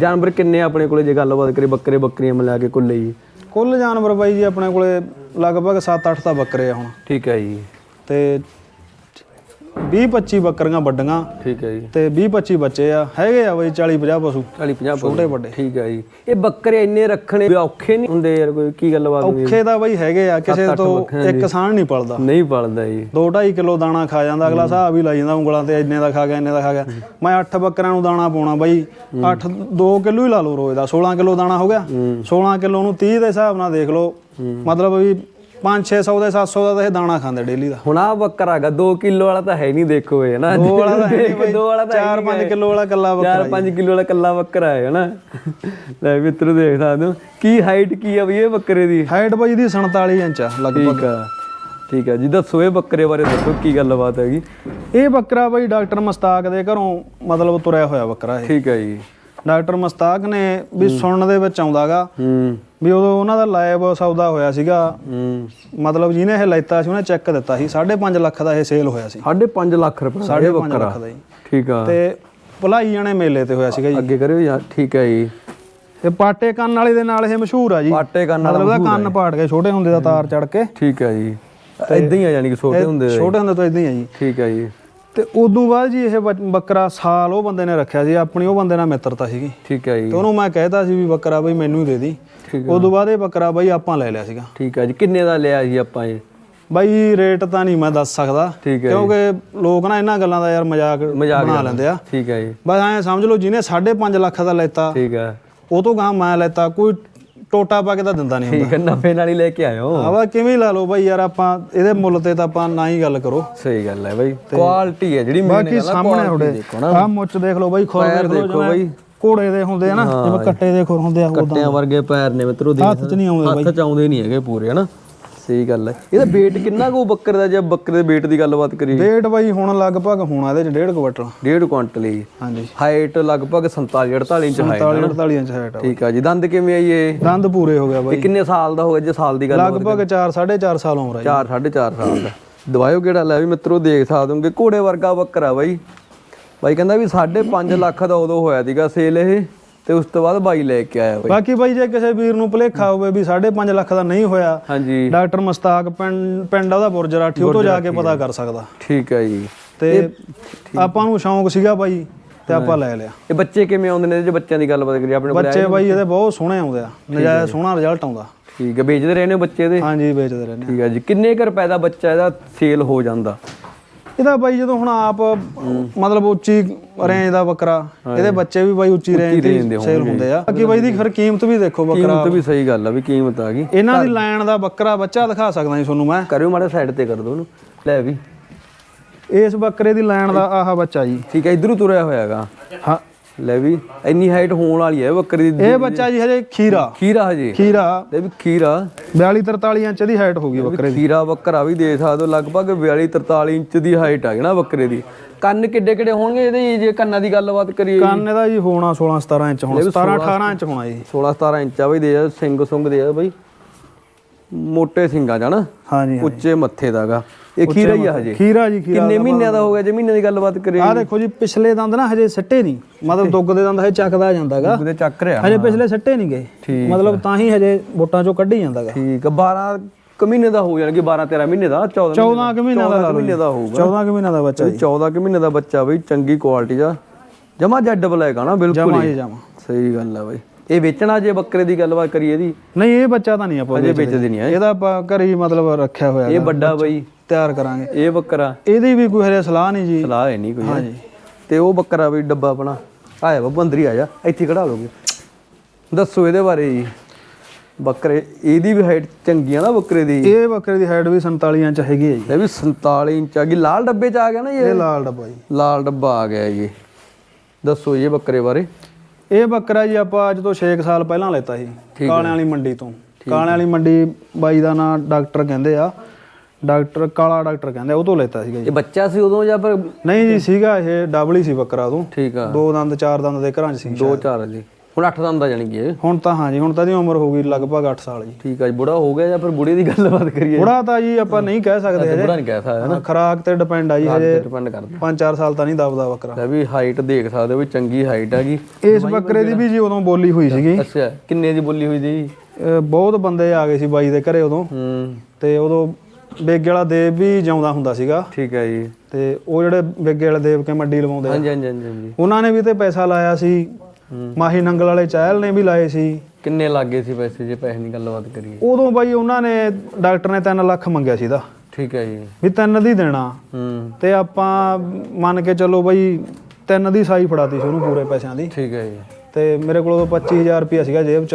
ਜਾਨਵਰ ਕਿੰਨੇ ਆ ਆਪਣੇ ਕੋਲੇ ਜੇ ਗੱਲਬਾਤ ਕਰੀ ਬੱਕਰੇ ਬੱਕਰੀਆਂ ਮਿਲਾ ਕੇ ਕੁੱਲੇ ਜੀ? ਕੁੱਲ ਜਾਨਵਰ ਬਾਈ ਜੀ ਆਪਣੇ ਕੋਲੇ ਲਗਭਗ 7-8 ਤਾਂ ਬੱਕਰੇ ਆ ਹੁਣ। ਠੀਕ ਹੈ ਜੀ। ਤੇ 20-25 ਬੱਕਰੀਆਂ ਵੱਡੀਆਂ। ਠੀਕ ਹੈ ਜੀ। ਤੇ 20-25 ਬੱਚੇ ਆ। ਹੈਗੇ ਆ ਬਾਈ 40-50 ਪਸ਼ੂ। 40 50 ਛੋਟੇ ਵੱਡੇ। ਠੀਕ ਹੈ ਜੀ। ਇਹ ਬੱਕਰੇ ਇੰਨੇ ਰੱਖਣੇ ਔਖੇ ਨਹੀਂ ਹੁੰਦੇ ਯਾਰ ਕੋਈ ਕੀ ਗੱਲਬਾਤ? ਔਖੇ ਤਾਂ ਬਾਈ ਹੈਗੇ ਆ ਕਿਸੇ ਤੋਂ ਇੱਕ ਸਾਣ ਨਹੀਂ ਪਲਦਾ। ਨਹੀਂ ਪਲਦਾ ਜੀ। 2.5 ਕਿਲੋ ਦਾਣਾ ਖਾ ਜਾਂਦਾ ਅਗਲਾ ਹਿਸਾਬ ਹੀ ਲਾਈ ਜਾਂਦਾ ਉਂਗਲਾਂ ਤੇ ਇੰਨੇ ਦਾ ਖਾ ਗਿਆ ਇੰਨੇ ਦਾ ਖਾ ਗਿਆ। ਮੈਂ 8 ਬੱਕਰਿਆਂ ਨੂੰ ਦਾਣਾ ਪਾਉਣਾ ਬਾਈ। 8 2 ਕਿਲੋ ਹੀ ਲਾ ਲਓ ਰੋਜ਼ ਦਾ। 16 ਕਿਲੋ ਦਾਣਾ ਹੋ ਗਿਆ। 16 ਕਿਲੋ ਨੂੰ 30 ਦੇ ਹਿਸਾਬ ਨਾਲ ਦੇਖ ਲਓ। ਮਤਲਬ ਵੀ 5-600 ਦੇ 700 ਦਾ ਤਾਂ ਇਹ ਦਾਣਾ ਖਾਂਦੇ ਡੇਲੀ ਦਾ। ਹੁਣ ਆ ਬੱਕਰਾ ਹੈਗਾ 2 ਕਿਲੋ ਵਾਲਾ ਤਾਂ ਹੈ ਨਹੀਂ ਦੇਖੋ ਇਹ ਨਾ। ਦੋ ਵਾਲਾ ਤਾਂ ਹੈ ਨਹੀਂ ਬਾਈ ਦੋ ਵਾਲਾ ਤਾਂ 4-5 ਕਿਲੋ ਵਾਲਾ ਕੱਲਾ ਬੱਕਰਾ 4-5 ਕਿਲੋ ਵਾਲਾ ਕੱਲਾ ਬੱਕਰਾ ਹੈ ਨਾ। ਲੈ ਮਿੱਤਰ ਦੇਖ ਸਕਦੇ ਹੋ ਕੀ ਹਾਈਟ ਕੀ ਆ ਬਈ ਇਹ ਬੱਕਰੇ ਦੀ? ਹਾਈਟ ਬਾਈ ਦੀ 47 ਇੰਚ ਆ ਲਗਭਗ। ਠੀਕ ਆ ਠੀਕ ਆ। ਜੀ ਦੱਸੋ ਇਹ ਬੱਕਰੇ ਬਾਰੇ ਦੱਸੋ ਕੀ ਗੱਲਬਾਤ ਹੈਗੀ? ਇਹ ਬੱਕਰਾ ਬਾਈ ਡਾਕਟਰ ਮਸਤਾਕ ਦੇ ਘਰੋਂ ਮਤਲਬ ਤੁਰਿਆ ਹੋਇਆ ਬੱਕਰਾ ਇਹ। ਠੀਕ ਆ ਜੀ। ਡਾਕਟਰ ਮਸਤਾਕ ਨੇ ਵੀ ਸੁਣਨ ਦੇ ਵਿੱਚ ਆਉਂਦਾਗਾ। ਹੂੰ। ਵੀ ਉਦੋਂ ਉਹਨਾਂ ਦਾ ਲਾਇਬ ਸੌਦਾ ਹੋਇਆ ਸੀਗਾ। ਹੂੰ। ਮਤਲਬ ਜਿਹਨੇ ਇਹ ਲੈਤਾ ਸੀ ਉਹਨੇ ਚੈੱਕ ਦਿੱਤਾ ਸੀ। 5.5 ਲੱਖ ਦਾ ਇਹ ਸੇਲ ਹੋਇਆ ਸੀ। 5.5 ਲੱਖ ਰੁਪਏ ਦਾ ਇਹ 5.5 ਬੱਕਰਾ ਲੱਖ ਦਾ ਜੀ। ਠੀਕ ਆ। ਤੇ ਭਲਾਈ ਜਾਣੇ ਮੇਲੇ ਤੇ ਹੋਇਆ ਸੀਗਾ ਜੀ। ਅੱਗੇ ਕਰਿਓ ਯਾਰ ਠੀਕ ਆ ਜੀ। ਤੇ ਪਾਟੇ ਕੰਨ ਵਾਲੇ ਦੇ ਨਾਲ ਇਹ ਮਸ਼ਹੂਰ ਆ ਜੀ। ਪਾਟੇ ਕੰਨ ਵਾਲਾ ਮਤਲਬ ਉਹਦਾ ਕੰਨ ਪਾੜ ਗਏ ਛੋਟੇ ਹੁੰਦੇ ਦਾ ਤਾਰ ਚੜ ਕੇ। ਠੀਕ ਆ ਜੀ। ਇਦਾਂ ਹੀ ਆ ਜਾਨੀ ਕਿ ਛੋਟੇ ਹੁੰਦੇ ਛੋਟੇ ਹੁੰਦੇ ਤੋਂ ਇਦਾਂ ਹੀ ਆ ਜੀ। ਠੀਕ ਆ ਜੀ। ਤੇ ਉਦੋਂ ਬਾਅਦ ਜੀ ਇਹ ਬੱਕਰਾ ਸਾਲ ਉਹ ਬੰਦੇ ਨੇ ਰੱਖਿਆ ਸੀ ਆਪਣੀ ਉਹ ਬੰਦੇ ਨਾਲ ਮਿੱਤਰਤਾ ਸੀਗੀ। ਠੀਕ ਜੀ। ਤੇ ਉਹਨੂੰ ਮੈਂ ਕਹਿਤਾ ਸੀ ਵੀ ਬੱਕਰਾ ਬਈ ਮੈਨੂੰ ਹੀ ਦੇ ਦੀ। ਠੀਕ ਉਦੋਂ ਬਾਅਦ ਇਹ ਬੱਕਰਾ ਬਈ ਆਪਾਂ ਲੈ ਲਿਆ ਸੀਗਾ। ਠੀਕ ਆ ਜੀ ਕਿੰਨੇ ਦਾ ਲਿਆ ਜੀ ਆਪਾਂ ਇਹ? ਬਾਈ ਰੇਟ ਤਾਂ ਨਹੀਂ ਮੈਂ ਦੱਸ ਸਕਦਾ ਠੀਕ ਹੈ ਕਿਉਂਕਿ ਲੋਕ ਨਾ ਇਹਨਾਂ ਗੱਲਾਂ ਦਾ ਯਾਰ ਮਜ਼ਾਕ ਮਜ਼ਾਕ ਬਣਾ ਲੈਂਦੇ ਆ। ਠੀਕ ਆ ਜੀ। ਬਸ ਐਂ ਸਮਝ ਲਓ ਜਿਹਨੇ 5.5 ਲੱਖ ਦਾ ਲੈਤਾ ਠੀਕ ਆ ਉਹ ਤੋਂ ਗਾਂ ਮੈਂ ਲੈਤਾ ਕੋਈ ਟੋਟਾ ਪਾ ਕੇ ਤਾਂ ਦਿੰਦਾ ਨਹੀਂ ਹੁੰਦਾ ਠੀਕ ਆ ਨਫੇ ਨਾਲ ਹੀ ਲੈ ਕੇ ਆਇਓ। ਆਵਾ ਕਿਵੇਂ ਲਾ ਲਓ ਬਾਈ ਯਾਰ ਆਪਾਂ ਇਹਦੇ ਮੁੱਲ ਤੇ ਤਾਂ ਆਪਾਂ ਨਾ ਹੀ ਗੱਲ ਕਰੋ। ਸਹੀ ਗੱਲ ਹੈ ਬਾਈ ਕੁਆਲਿਟੀ ਹੈ ਜਿਹੜੀ ਮੇਨ ਬਾਕੀ ਸਾਹਮਣੇ ਨਾ। ਆਹ ਮੁੱਛ ਦੇਖ ਲਓ ਬਾਈ ਪੈਰ ਦੇਖ ਲਓ ਬਾਈ। ਘੋੜੇ ਦੇ ਹੁੰਦੇ ਆ ਨਾ ਜਿਵੇਂ ਕੱਟੇ ਦੇ ਖੁਰ ਹੁੰਦੇ ਆ ਉਦਾਂ ਕੱਟਿਆਂ ਵਰਗੇ ਪੈਰ ਨੇ ਮਿੱਤਰੋ ਦੇਖ ਹੱਥ 'ਚ ਨਹੀਂ ਆਉਂਦੇ ਬਾਈ। ਹੱਥ ਚ ਆਉਂਦੇ ਨਹੀਂ ਹੈਗੇ ਪੂਰੇ ਹਨਾ? ਸਹੀ ਗੱਲ ਹੈ। ਇਹਦਾ weight ਕਿੰਨਾ ਕੋ ਬੱਕਰੇ ਦਾ ਜੇ ਬੱਕਰੇ ਦੇ weight ਦੀ ਗੱਲਬਾਤ ਕਰੀਏ? weight ਬਾਈ ਹੁਣ ਲਗਭਗ ਹੋਣਾ ਇਹਦੇ ਚ 1.5 ਕੁਇੰਟਲ 1.5 ਕੁਇੰਟਲ ਹੀ। ਹਾਂਜੀ। ਹਾਈਟ ਲਗਭਗ 47 48 ਇੰਚ ਹਾਈਟ 47 48 ਇੰਚ ਹਾਈਟ ਠੀਕ ਆ ਜੀ। ਦੰਦ ਕਿਵੇਂ ਆਈ ਇਹ? ਦੰਦ ਪੂਰੇ ਹੋ ਗਿਆ ਬਾਈ। ਕਿੰਨੇ ਸਾਲ ਦਾ ਹੋਗਾ ਜੇ ਸਾਲ ਦੀ ਗੱਲ ਲਗਭਗ 4 4.5 ਸਾਲ ਉਮਰ ਜੀ। 4 4.5 ਸਾਲ ਦਾ। ਦਵਾਇਓ ਕਿਹੜਾ? ਲੈ ਵੀ ਮਿੱਤਰੋ ਦੇਖ ਸਕਦੇ ਹੋਗੇ। ਘੋੜੇ ਵਰਗਾ ਬੱਕਰਾ ਬਾਈ। ਬਾਈ ਕਹਿੰਦਾ ਵੀ 5.5 ਲੱਖ ਦਾ ਉਦੋਂ ਹੋਇਆ ਸੀਗਾ ਸੇਲ ਇਹ। ਤੇ ਉਸ ਤੋਂ ਬਾਅਦ ਬਾਈ ਲੈ ਕੇ ਆਇਆ ਬਾਈ। ਬਾਕੀ ਬਾਈ ਜੇ ਕਿਸੇ ਵੀਰ ਨੂੰ ਭੁਲੇਖਾ ਹੋਵੇ ਵੀ 5.5 ਲੱਖ ਦਾ ਨਹੀਂ ਹੋਇਆ ਹਾਂਜੀ। ਡਾਕਟਰ ਮਸਤਾਕ ਪਿੰਡ ਪਿੰਡ ਉਹਦਾ ਬੁਰਜਰਾਠੀ ਉਹ ਤੋਂ ਜਾ ਕੇ ਪਤਾ ਕਰ ਸਕਦਾ। ਠੀਕ ਹੈ ਜੀ। ਤੇ ਆਪਾਂ ਨੂੰ ਸ਼ੌਂਕ ਸੀਗਾ ਬਾਈ ਤੇ ਆਪਾਂ ਲੈ ਲਿਆ। ਇਹ ਬੱਚੇ ਕਿਵੇਂ ਆਉਂਦੇ ਨੇ ਜੇ ਬੱਚਿਆਂ ਦੀ ਗੱਲਬਾਤ ਕਰੀਏ ਆਪਣੇ ਕੋਲ ਬੱਚੇ ਬਾਈ ਇਹਦੇ ਬਹੁਤ ਸੋਹਣੇ ਆਉਂਦੇ ਆ ਨਜਾਇਜ਼ ਸੋਹਣਾ ਰਿਜ਼ਲਟ ਆਉਂਦਾ। ਠੀਕ ਹੈ ਵੇਚਦੇ ਰਹੇ ਨੇ ਬੱਚੇ ਦੇ ਹਾਂਜੀ ਵੇਚਦੇ ਰਹਿੰਦੇ। ਠੀਕ ਹੈ ਜੀ। ਕਿੰਨੇ ਕੁ ਰੁਪਏ ਦਾ ਬੱਚਾ ਇਹਦਾ ਸੇਲ ਹੋ ਜਾਂਦਾ? ਇਹਦਾ ਬਾਈ ਜਦੋਂ ਹੁਣ ਆਪ ਮਤਲਬ ਉੱਚੀ ਰੇਂਜ ਦਾ ਬੱਕਰਾ ਇਹਦੇ ਬੱਚੇ ਵੀ ਬਾਈ ਉੱਚੀ ਰੇਂਜ ਦੀ ਸੇਲ ਹੁੰਦੇ ਆ। ਬਾਕੀ ਬਾਈ ਦੀ ਫਿਰ ਕੀਮਤ ਵੀ ਦੇਖੋ ਬੱਕਰਾ। ਕੀਮਤ ਵੀ ਸਹੀ ਗੱਲ ਆ ਵੀ ਕੀਮਤ ਆ ਗਈ। ਇਹਨਾਂ ਦੀ ਲਾਈਨ ਦਾ ਬੱਕਰਾ ਬੱਚਾ ਦਿਖਾ ਸਕਦਾ ਜੀ ਤੁਹਾਨੂੰ ਮੈਂ। ਕਰਿਓ ਮਾੜੇ ਸਾਈਡ ਤੇ ਕਰ ਦੋ ਉਹਨੂੰ। ਲੈ ਵੀ। ਇਸ ਬੱਕਰੇ ਦੀ ਲਾਈਨ ਦਾ ਆਹ ਬੱਚਾ ਜੀ। ਠੀਕ ਹੈ ਇਧਰੋਂ ਤੁਰਿਆ ਹੋਇਆਗਾ। ਹਾਂ। ਲੈ ਵੀ ਇੰਨੀ ਹਾਈਟ ਹੋਣ ਵਾਲੀ ਹੈ ਬੱਕਰੀ ਦੀ। ਇਹ ਬੱਚਾ ਜੀ ਹਜੇ ਖੀਰਾ। ਖੀਰਾ ਹਜੇ। ਖੀਰਾ। ਲੈ ਵੀ ਖੀਰਾ। 42 43 ਇੰਚ ਦੀ ਹਾਈਟ ਹੋਗੀ ਬੱਕਰੇ ਦੀ। ਖੀਰਾ ਬੱਕਰਾ ਵੀ ਦੇ ਸਕਦੇ ਹੋ ਲਗਭਗ 42 43 ਇੰਚ ਦੀ ਹਾਈਟ ਆ ਨਾ ਬੱਕਰੇ ਦੀ। ਕੰਨ ਕਿੱਡੇ ਕਿੱਡੇ ਹੋਣਗੇ ਇਹਦੇ ਜੇ ਕੰਨਾਂ ਦੀ ਗੱਲਬਾਤ ਕਰੀਏ ਕੰਨ ਇਹਦਾ ਜੀ ਹੋਣਾ 16 17 ਇੰਚ ਹੋਣਾ 17 18 ਇੰਚ ਹੋਣਾ ਜੀ 16 17 ਇੰਚ ਆ ਬਈ ਦੇ ਸਿੰਘ ਸੁੰਗ ਦੇ ਆ ਬਈ। ਮੋਟੇ ਸਿੰਘਾਂ ਜਾਣਾ ਹਾਂਜੀ ਉੱਚੇ ਮੱਥੇ ਦਾਗਾ ਇਹ ਖੀਰਾ ਹੀ ਆ ਹਜੇ? ਖੀਰਾ ਜੀ ਖੀਰਾ ਕਿੰਨੇ ਮਹੀਨਿਆਂ ਦਾ ਹੋ ਗਿਆ ਜੇ ਮਹੀਨੇ ਦੀ ਗੱਲਬਾਤ ਕਰੀਏ ਆਹ ਦੇਖੋ ਜੀ ਪਿਛਲੇ ਦੰਦ ਨਾ ਹਜੇ ਸਿੱਟੇ ਨਹੀਂ। ਮਤਲਬ ਦੁੱਗ ਦੇ ਦੰਦ ਹਜੇ ਚੱਕਦਾ ਜਾਂਦਾਗਾ। ਉਹਦੇ ਚੱਕ ਰਿਆ ਹਜੇ ਪਿਛਲੇ ਸਿੱਟੇ ਨਹੀਂ ਗਏ। ਮਤਲਬ ਤਾਂ ਹੀ ਹਜੇ ਵੋਟਾਂ ਚੋਂ ਕੱਢੀ ਜਾਂਦਾਗਾ। ਠੀਕ ਆ 12 ਕੁ ਮਹੀਨੇ ਦਾ ਹੋ ਜਾਣਗੇ 12 13 ਮਹੀਨੇ ਦਾ 14 14 ਕੁ ਮਹੀਨਾ ਦਾ ਮਹੀਨੇ ਦਾ ਹੋਊਗਾ। 14 ਕੁ ਮਹੀਨਾ ਦਾ ਬੱਚਾ ਜੀ। 14 ਕੁ ਮਹੀਨੇ ਦਾ ਬੱਚਾ ਬਈ ਚੰਗੀ ਕੁਆਲਿਟੀ ਦਾ। ਜਮਾ ਜੱਡ ਬਲੈਕ ਆ ਨਾ ਬਿਲਕੁਲ ਜਮਾ ਹੀ। ਜਮਾ। ਸਹੀ ਗੱਲ ਆ ਬਈ। ਇਹ ਵੇਚਣਾ ਜੇ ਬੱਕਰੇ ਦੀ ਗੱਲਬਾਤ ਕਰੀਏ ਇਹਦੀ? ਨਹੀਂ ਇਹ ਬੱਚਾ ਤਾਂ ਨਹੀਂ ਆਪਾਂ ਅਜੇ ਵੇਚਦੇ। ਨਹੀਂ ਹੈ ਇਹਦਾ ਆਪਾਂ ਘਰੇ ਹੀ ਮਤਲਬ ਰੱਖਿਆ ਹੋਇਆ ਇਹ। ਵੱਡਾ ਬਈ। ਤਿਆਰ ਕਰਾਂਗੇ। ਇਹ ਬੱਕਰਾ। ਇਹਦੀ ਵੀ ਕੋਈ ਹਰੇ ਸਲਾਹ ਨਹੀਂ ਜੀ। ਸਲਾਹ ਹੈ ਨਹੀਂ ਕੋਈ ਹਾਂਜੀ। ਤੇ ਉਹ ਬੱਕਰਾ ਵੀ ਡੱਬਾ ਆਪਣਾ। ਆਇਆ ਵਾ ਬੰਦਰੀ ਆ ਜਾ। ਇੱਥੇ ਕਢਾ ਲੋਗੇ ਦੱਸੋ ਇਹਦੇ ਬਾਰੇ ਜੀ। ਬੱਕਰੇ ਇਹਦੀ ਵੀ ਹਾਈਟ ਚੰਗੀ ਆ ਨਾ ਬੱਕਰੇ ਦੀ? ਇਹ ਬੱਕਰੇ ਦੀ ਹਾਈਟ ਵੀ 47 ਇੰਚ ਹੈਗੀ ਹੈ ਜੀ। ਇਹ ਵੀ 47 ਇੰਚ ਆ ਗਈ। ਲਾਲ ਡੱਬੇ ਚ ਆ ਗਿਆ ਨਾ ਇਹ? ਇਹ ਲਾਲ ਡੱਬਾ ਜੀ। ਲਾਲ ਡੱਬਾ ਆ ਗਿਆ ਜੀ। ਦੱਸੋ ਇਹ ਬੱਕਰੇ ਬਾਰੇ। ਇਹ ਬੱਕਰਾ ਜੀ ਆਪਾਂ ਅੱਜ ਤੋਂ 6 ਸਾਲ ਪਹਿਲਾਂ ਲੈਤਾ ਸੀ ਕਾਲਿਆਂ ਵਾਲੀ ਮੰਡੀ ਤੋਂ। ਕਾਲਿਆਂ ਵਾਲੀ ਮੰਡੀ ਬਾਈ ਦਾ ਨਾਂ ਡਾਕਟਰ ਕਹਿੰਦੇ ਆ ਡਾਕਟਰ ਕਾਲਾ ਡਾਕਟਰ ਕਹਿੰਦੇ ਉਹ ਤੋਂ ਲੈਤਾ ਸੀਗਾ ਜੀ। ਇਹ ਬੱਚਾ ਸੀ ਉਦੋਂ ਜਾਂ ਪਰ ਨਹੀਂ ਜੀ ਸੀਗਾ ਇਹ ਡਬਲ ਹੀ ਸੀ ਬੱਕਰਾ ਉਦੋਂ। ਠੀਕ ਆ। ਦੋ ਦੰਦ ਚਾਰ ਦੰਦ ਦੇ ਘਰਾਂ 'ਚ ਸੀ ਦੋ ਚਾਰ ਜੀ। ਹੁਣ 8 ਦੰਦ ਦਾ ਜਾਣੀ ਕਿ ਇਹ। ਹੁਣ ਤਾਂ ਹਾਂਜੀ ਹੁਣ ਤਾਂ ਦੀ ਉਮਰ ਹੋ ਗਈ ਲਗਭਗ 8 ਸਾਲ ਜੀ। ਠੀਕ ਆ ਜੀ ਬੁੜਾ ਹੋ ਗਿਆ ਜਾਂ ਫਿਰ ਬੁੜੇ ਦੀ ਗੱਲਬਾਤ ਕਰੀਏ? ਬੁੜਾ ਤਾਂ ਜੀ ਆਪਾਂ ਨਹੀਂ ਕਹਿ ਸਕਦੇ ਹਜੇ। ਬੁੜਾ ਨਹੀਂ ਕਹਿ ਸਕਦਾ ਹਾਂ, ਖੁਰਾਕ ਤੇ ਡਿਪੈਂਡ ਆ ਜੀ ਹਜੇ। ਡਿਪੈਂਡ ਕਰਦਾ। 5-4 ਸਾਲ ਤਾਂ ਨਹੀਂ ਦਬਦਾ ਬੱਕਰਾ। ਲੈ ਵੀ ਹਾਈਟ ਦੇਖ ਸਕਦੇ ਹੋ ਵੀ ਚੰਗੀ ਹਾਈਟ ਹੈਗੀ ਇਸ ਬੱਕਰੇ ਦੀ ਵੀ ਜੀ ਉਦੋਂ ਬੋਲੀ ਹੋਈ ਸੀਗੀ। ਅੱਛਾ ਕਿੰਨੇ ਦੀ ਬੋਲੀ ਹੋਈ ਜੀ ਅਹ ਬਹੁਤ ਬੰਦੇ ਆ ਗਏ ਸੀ ਬਾਈ ਦੇ ਘਰੇ ਉਦੋਂ। ਹੂੰ। ਤੇ ਉਦੋਂ ਬੇਗੇ ਵਾਲਾ ਦੇਵ ਵੀ ਜਿਉਂਦਾ ਹੁੰਦਾ ਸੀਗਾ। ਠੀਕ ਹੈ ਜੀ। ਤੇ ਉਹ ਜਿਹੜੇ ਬੇਗੇ ਵਾਲੇ ਦੇਵ ਕੇ ਮੰਡੀ ਲਵਾਉਂਦੇ ਆ। ਹਾਂਜੀ ਹਾਂਜੀ ਹਾਂਜੀ। ਉਹਨਾਂ ਨੇ ਵੀ ਤੇ ਪੈਸਾ ਲਾਇਆ ਸੀ। ਮਾਹੀ ਨੰਗਲ ਵਾਲੇ ਚਾਹਲ ਨੇ ਵੀ ਲਾਏ ਸੀ। ਕਿੰਨੇ ਲੱਗੇ ਸੀ ਪੈਸੇ ਜੇ ਪੈਸੇ ਦੀ ਗੱਲਬਾਤ ਕਰੀਏ? ਉਦੋਂ ਬਾਈ ਉਹਨਾਂ ਨੇ ਡਾਕਟਰ ਨੇ 3 ਲੱਖ ਮੰਗਿਆ ਸੀਦਾ ਠੀਕ ਹੈ ਜੀ। ਵੀ ਤਿੰਨ ਦੀ ਦੇਣਾ। ਹੂੰ। ਤੇ ਆਪਾਂ ਮੰਨ ਕੇ ਚੱਲੋ ਬਾਈ ਤਿੰਨ ਦੀ ਸਾਈ ਫੜਾਤੀ ਸੀ ਉਹਨੂੰ ਪੂਰੇ ਪੈਸਿਆਂ ਦੀ। ਠੀਕ ਹੈ ਜੀ। ਤੇ ਮੇਰੇ ਕੋਲ ਉਦੋਂ 25000 ਰੁਪਇਆ ਸੀਗਾ ਜੇਬ 'ਚ।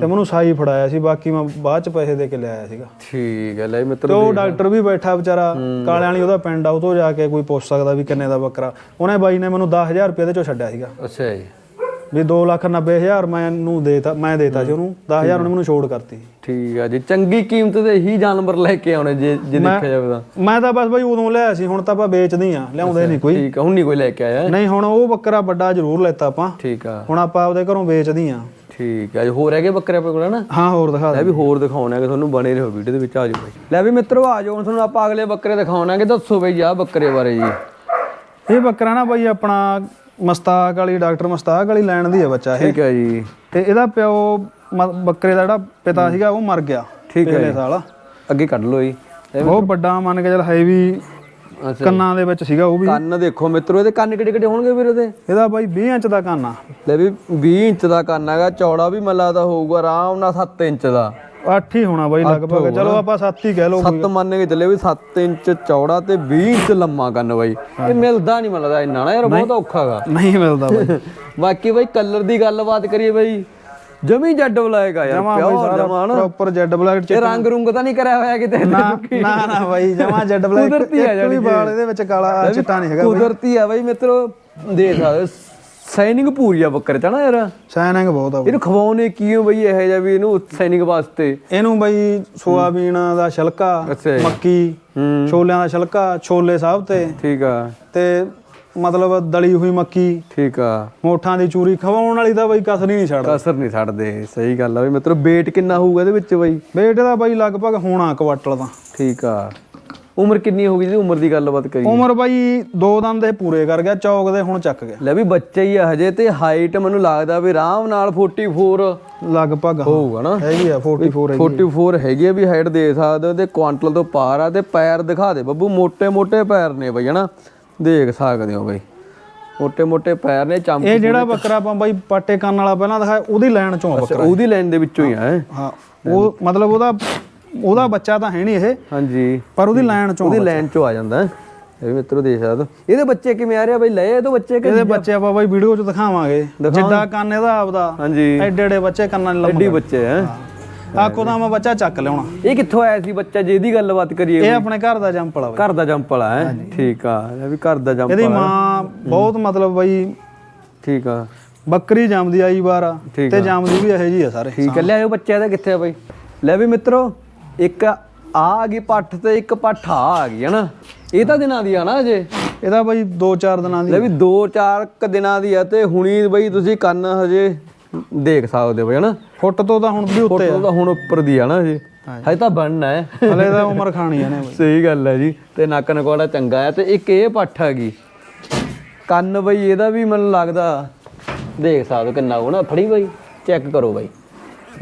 ਤੇ ਮੈਨੂੰ ਸਾਈ ਫੜਾਇਆ ਸੀ ਬਾਕੀ ਮੈਂ ਬਾਅਦ 'ਚ ਪੈਸੇ ਦੇ ਕੇ ਲਿਆਇਆ ਸੀਗਾ। ਠੀਕ ਹੈ ਲੈ ਤੇ ਮਿੱਤਰ ਉਹ ਡਾਕਟਰ ਵੀ ਬੈਠਾ ਵਿਚਾਰਾ ਕਾਲਿਆਂ ਵਾਲੀ ਉਹਦਾ ਪਿੰਡ ਆ ਉਹ ਤੋਂ ਜਾ ਕੇ ਕੋਈ ਪੁੱਛ ਸਕਦਾ ਵੀ ਕਿੰਨੇ ਦਾ ਬੱਕਰਾ। ਉਹਨੇ ਬਾਈ ਨੇ ਮੈਨੂੰ 10000 ਰੁਪਏ ਦੇ ਚੋਂ ਛੱਡਿਆ ਸੀਗਾ। ਅੱਛਾ ਜੀ। ਵੀ 290000 ਮੈਨੂੰ ਦੇਤਾ ਮੈਂ ਦੇਤਾ ਸੀ ਉਹਨੂੰ 10000 ਉਹਨੇ ਮੈਨੂੰ ਛੋੜ ਕਰਤੀ। ਠੀਕ ਹੈ ਜੀ ਚੰਗੀ ਕੀਮਤ ਦੇ ਹੀ ਜਾਨਵਰ ਲੈ ਕੇ ਆਉਣੇ ਜੇ ਜੇ ਦੇਖਿਆ ਜਾਵੇ ਤਾਂ। ਮੈਂ ਤਾਂ ਬਸ ਬਾਈ ਉਦੋਂ ਲਿਆਇਆ ਸੀ ਹੁਣ ਤਾਂ ਆਪਾਂ ਵੇਚਦੇ ਆ ਲਿਆਉਂਦੇ ਨਹੀਂ ਕੋਈ। ਠੀਕ ਹੈ ਹੁਣ ਨਹੀਂ ਕੋਈ ਲੈ ਕੇ ਆਇਆ। ਨਹੀਂ ਹੁਣ ਉਹ ਬੱਕਰਾ ਵੱਡਾ ਜ਼ਰੂਰ ਲੈਤਾ ਆਪਾਂ। ਠੀਕ ਆ। ਹੁਣ ਆਪਾਂ ਆਪਦੇ ਘਰੋਂ ਵੇਚਦੇ ਆ। ਠੀਕ ਹੈ ਜੀ ਹੋਰ ਹੈਗੇ ਬੱਕਰੇ ਆਪਣੇ ਕੋਲ ਨਾ ਹਾਂ ਹੋਰ ਦਿਖਾ ਲੈ ਦੇ ਵੀ ਹੋਰ ਦਿਖਾਉਣਾਗੇ ਤੁਹਾਨੂੰ ਬਣੇ ਰਹੋ ਵੀਡੀਓ ਦੇ ਵਿੱਚ ਆ ਜਾਓ ਬਾਈ। ਲੈ ਵੀ ਮਿੱਤਰੋ ਆ ਜਾਓ ਤੁਹਾਨੂੰ ਆਪਾਂ ਅਗਲੇ ਬੱਕਰੇ ਦਿਖਾਉਣਾਗੇ ਦੱਸੋ ਬਈ ਆ ਬੱਕਰੇ ਬਾਰੇ ਜੀ। ਇਹ ਬੱਕਰਾ ਨਾ ਬਾਈ ਆਪਣਾ ਮਸਤਾਕ ਵਾਲੀ ਡਾਕਟਰ ਮਸਤਾਕ ਵਾਲੀ ਲੈਣ ਦੀ ਹੈ ਬੱਚਾ ਇਹ। ਠੀਕ ਹੈ ਜੀ। ਤੇ ਇਹਦਾ ਪਿਓ ਮ- ਬੱਕਰੇ ਦਾ ਜਿਹੜਾ ਪਿਤਾ ਸੀਗਾ ਉਹ ਮਰ ਗਿਆ ਠੀਕ ਹੈ ਪਿਛਲੇ ਸਾਲ। ਅੱਗੇ ਕੱਢ ਲਓ ਜੀ। ਬਹੁਤ ਵੱਡਾ ਮੰਨ ਕੇ ਚੱਲ ਹੈਵੀ ਅੱਛਾ। ਕੰਨਾਂ ਦੇ ਵਿੱਚ ਸੀਗਾ ਉਹ ਵੀ। ਕੰਨ ਦੇਖੋ ਮਿੱਤਰੋ ਇਹਦੇ ਕੰਨ ਕਿੱਡੇ ਕਿੱਡੇ ਹੋਣਗੇ ਵੀਰ ਇਹਦੇ? ਇਹਦਾ ਬਾਈ 20 ਇੰਚ ਦਾ ਕੰਨ ਆ। ਲੈ ਵੀ 20 ਇੰਚ ਦਾ ਕੰਨ ਹੈਗਾ ਚੌੜਾ ਵੀ ਮੈਨੂੰ ਲੱਗਦਾ ਹੋਊਗਾ ਆਰਾਮ ਨਾਲ 7 ਇੰਚ ਦਾ। 8 ਹੀ ਹੋਣਾ ਬਾਈ ਲਗਭਗ। ਚਲੋ ਆਪਾਂ 7 ਹੀ ਕਹਿ ਲਓ 7 ਮੰਨ ਕੇ ਚੱਲੇ ਵੀ 7 ਇੰਚ ਚੌੜਾ ਤੇ 20 ਇੰਚ ਲੰਮਾ ਕੰਨ ਬਾਈ। ਇਹ ਮਿਲਦਾ ਨਹੀਂ ਮੈਨੂੰ ਲੱਗਦਾ ਇੰਨਾ ਨਾ ਯਾਰ ਬਹੁਤ ਔਖਾ ਗਾ। ਨਹੀਂ ਮਿਲਦਾ ਬਾਈ। ਬਾਕੀ ਬਾਈ ਕਲਰ ਦੀ ਗੱਲਬਾਤ ਕਰੀਏ ਬਾਈ। ਜਮੀ ਜੱਡ ਬੁਲਾਏਗਾ ਯਾਰ ਜਮਾ ਬਾਈ ਪਿਓਰ ਸਾਰਾ ਨਾ। ਪ੍ਰੋਪਰ ਜੈਡ ਬਲੈਕ ਚ ਇਹ ਰੰਗ ਰੁੰਗ ਤਾਂ ਨਹੀਂ ਕਰਿਆ ਹੋਇਆ ਕਿਤੇ। ਨਾ ਨਾ ਨਾ ਬਾਈ ਜਮਾ ਜੈਡ ਬਲੈਕ ਕੁਦਰਤੀ ਆ ਵੀ ਬਾਲ ਇਹਦੇ ਵਿੱਚ ਕਾਲਾ ਚਿੱਟਾ ਨਹੀਂ ਹੈਗਾ ਕੁਦਰਤੀ ਆ ਬਾਈ ਮਿੱਤਰੋ ਦੇਖ ਸਕਦੇ ਸਾਈਨਿੰਗ ਪੂਰੀ ਆ ਬੱਕਰੇ ਨਾ ਯਾਰ। ਸ਼ਾਇਨਿੰਗ ਬਹੁਤ ਆ ਬਾਈ। ਇਹਨੂੰ ਖਵਾਉਣੇ ਕੀ ਹੋ ਬਈ ਇਹ ਜਿਹਾ ਵੀ ਇਹਨੂੰ ਸਾਈਨਿੰਗ ਵਾਸਤੇ? ਇਹਨੂੰ ਬਾਈ ਸੋਆਬੀਨ ਦਾ ਛਿਲਕਾ ਅੱਛਾ ਜੀ। ਮੱਕੀ ਹੂੰ। ਛੋਲਿਆਂ ਦਾ ਛਿਲਕਾ ਛੋਲੇ ਸਾਹਿਬ ਤੇ। ਠੀਕ ਆ। ਤੇ ਮਤਲਬ ਦਲੀ ਹੋਈ ਮੱਕੀ। ਠੀਕ ਆ। ਮੋਠਾਂ ਦੀ ਚੂਰੀ ਖਵਾਉਣ ਵਾਲੀ ਤਾਂ ਬਾਈ ਕਸਰ ਹੀ ਨਹੀਂ ਛੱਡਦਾ। ਕਸਰ ਨਹੀਂ ਛੱਡਦੇ ਸਹੀ ਗੱਲ ਆ ਬਈ। ਮਿੱਤਰੋ weight ਕਿੰਨਾ ਹੋਊਗਾ ਇਹਦੇ ਵਿੱਚ ਬਈ? ਵੇਟ ਦਾ ਬਾਈ ਲਗਭਗ ਹੋਣਾ ਕੁਆਟਲ ਦਾ। ਠੀਕ ਆ। ਉਮਰ ਕਿੰਨੀ ਹੋ ਗਈ ਜਿਹਦੀ ਉਮਰ ਦੀ ਗੱਲਬਾਤ ਕਰੀ ਉਮਰ ਬਾਈ ਦੋ ਦੰਦ ਇਹ ਪੂਰੇ ਕਰ ਗਿਆ ਚੌਕ ਦੇ ਹੁਣ ਚੱਕ ਗਿਆ। ਲੈ ਵੀ ਬੱਚਾ ਹੀ ਆ ਹਜੇ ਤੇ ਹਾਈਟ ਮੈਨੂੰ ਲੱਗਦਾ ਵੀ ਆਰਾਮ ਨਾਲ 44 ਲਗਭਗ ਹੋਊਗਾ ਨਾ। ਹੈਗੀ ਆ 44 ਹੈਗੀ 44 ਹੈਗੀ ਆ ਵੀ ਹਾਈਟ ਦੇ ਸਕਦੇ ਤੇ ਕੁਆਂਟਲ ਤੋਂ ਪਾਰ ਆ ਤੇ ਪੈਰ ਦਿਖਾ ਦੇ ਬੱਬੂ ਮੋٹے ਮੋٹے ਪੈਰ ਨੇ ਬਈ ਹਨਾ। ਦੇਖ ਸਕਦੇ ਹੋ ਬਈ। ਮੋٹے ਮੋٹے ਪੈਰ ਨੇ ਚਮਕ ਇਹ ਜਿਹੜਾ ਬੱਕਰਾ ਆਪਾਂ ਬਾਈ ਪਾਟੇ ਕੰਨ ਵਾਲਾ ਪਹਿਲਾਂ ਦਿਖਾਇਆ ਉਹਦੀ ਲਾਈਨ ਚੋਂ ਬੱਕਰਾ ਉਹਦੀ ਲਾਈਨ ਦੇ ਵਿੱਚੋਂ ਹੀ ਆ ਹਾਂ ਉਹ ਮਤਲਬ ਉਹਦਾ ਉਹਦਾ ਬੱਚਾ ਤਾਂ ਹੈ ਨਹੀਂ ਇਹ ਹਾਂਜੀ। ਪਰ ਉਹਦੀ ਲਾਈਨ ਚੋਂ ਆ। ਉਹਦੀ ਲਾਈਨ ਚੋਂ ਆ ਜਾਂਦਾ। ਇਹ ਵੀ ਮਿੱਤਰੋ ਦੇਖ ਸਕਦੇ ਹੋ। ਇਹਦੇ ਬੱਚੇ ਕਿਵੇਂ ਆ ਰਹੇ ਆ ਬਈ? ਲਏ ਇਹਦੇ ਬੱਚੇ ਕਿ ਇਹਦੇ ਬੱਚੇ ਆਪਾਂ ਬਾਈ ਵੀਡੀਓ 'ਚ ਦਿਖਾਵਾਂਗੇ। ਜਿੱਡਾ ਕੰਨ ਇਹਦਾ ਆਪਦਾ। ਹਾਂਜੀ। ਐਡੇ ਐਡੇ ਬੱਚੇ ਕੰਨਾਂ ਨਾਲ ਐਡੀ ਬੱਚੇ ਹੈ। ਆਖੋ ਤਾਂ ਮੈਂ ਬੱਚਾ ਚੱਕ ਲਿਆਉਣਾ। ਇਹ ਕਿੱਥੋਂ ਆਇਆ ਸੀ ਬੱਚਾ? ਜੇ ਇਹਦੀ ਗੱਲਬਾਤ ਕਰੀਏ ਇਹ ਆਪਣੇ ਘਰ ਦਾ ਜੰਪਲ ਆ ਬਾਈ। ਘਰ ਦਾ ਜੰਪਲ ਹੈ? ਠੀਕ ਆ। ਇਹ ਵੀ ਘਰ ਦਾ ਜੰਪਲ ਇਹਦੀ ਮਾਂ ਬਹੁਤ ਮਤਲਬ ਬਾਈ ਠੀਕ ਆ। ਬੱਕਰੀ ਜੰਮਦੀ ਆਈ ਵਾਰ ਆ। ਠੀਕ ਤੇ ਜੰਮਦੀ ਵੀ ਇਹੋ ਜੀ ਆ ਸਾਰੇ। ਠੀਕ ਹੈ ਲਿਆਓ ਬੱਚਾ ਇਹਦਾ ਕਿੱਥੇ ਆ ਬਈ? ਲੈ ਵੀ ਮਿੱਤਰੋ। ਇੱਕ ਆ ਆ ਗਈ ਪੱਠ ਤੇ ਇੱਕ ਪੱਠ ਆ ਆ ਗਈ ਹਨਾ? ਇਹ ਤਾਂ ਦਿਨਾਂ ਦੀ ਆ ਨਾ ਅਜੇ? ਇਹਦਾ ਬਾਈ 2-4 ਦਿਨਾਂ ਦੀ ਲੈ ਵੀ 2-4 ਕ ਦਿਨਾਂ ਦੀ ਆ ਤੇ ਹੁਣੀ ਬਈ ਤੁਸੀਂ ਕੰਨ ਹਜੇ ਦੇਖ ਸਕਦੇ ਹੋ ਬਈ ਹਨਾ? ਫੁੱਟ ਤੋਂ ਤਾਂ ਹੁਣ ਵੀ ਉੱਤੇ ਫੋਟੋ ਤਾਂ ਹੁਣ ਉੱਪਰ ਦੀ ਆ ਨਾ ਹਜੇ। ਹਜੇ ਤਾਂ ਬਣਨਾ ਹੈ। ਹਲੇ ਤਾਂ ਉਮਰ ਖਾਣੀ ਆ ਨੇ ਬਾਈ। ਸਹੀ ਗੱਲ ਹੈ ਜੀ। ਤੇ ਨੱਕ ਨਕੋੜਾ ਚੰਗਾ ਹੈ ਤੇ ਇੱਕ ਇਹ ਪੱਠ ਹੈਗੀ ਕੰਨ ਬਈ ਇਹਦਾ ਵੀ ਮੈਨੂੰ ਲੱਗਦਾ ਦੇਖ ਸਕਦੇ ਹੋ ਕਿੰਨਾ ਹੋਣਾ। ਫੜੀ ਬਈ ਚੈੱਕ ਕਰੋ ਬਈ।